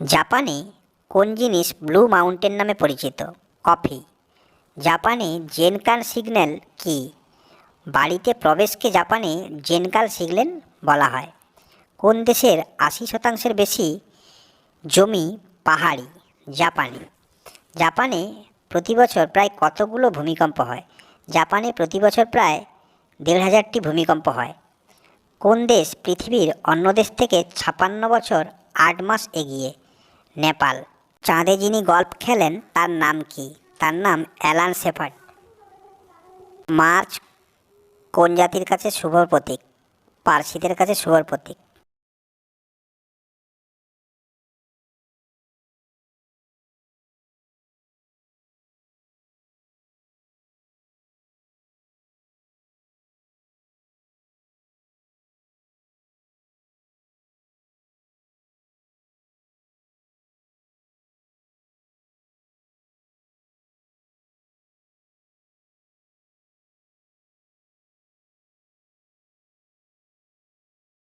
জাপানে কোন জিনিস ব্লু মাউন্টেন নামে পরিচিত? কফি। জাপানে জেনকান সিগন্যাল কি? বাড়িতে প্রবেশকে জাপানে জেনকাল সিগন্যাল বলা হয়। কোন দেশের আশি শতাংশের বেশি জমি পাহাড়ি? জাপানে। জাপানে প্রতি বছর প্রায় কতগুলো ভূমিকম্প হয়? জাপানে প্রতি বছর প্রায় দেড় হাজারটি ভূমিকম্প হয়। কোন দেশ পৃথিবীর অন্য দেশ থেকে ছাপান্ন বছর আট মাস এগিয়ে? নেপাল। চাঁদে যিনি গল্ফ খেলেন, তার নাম কি? তার নাম অ্যালান শেফার্ড। মার্চ কোন জাতির কাছে শুভর প্রতীক? পার্সিদের কাছে শুভর প্রতীক।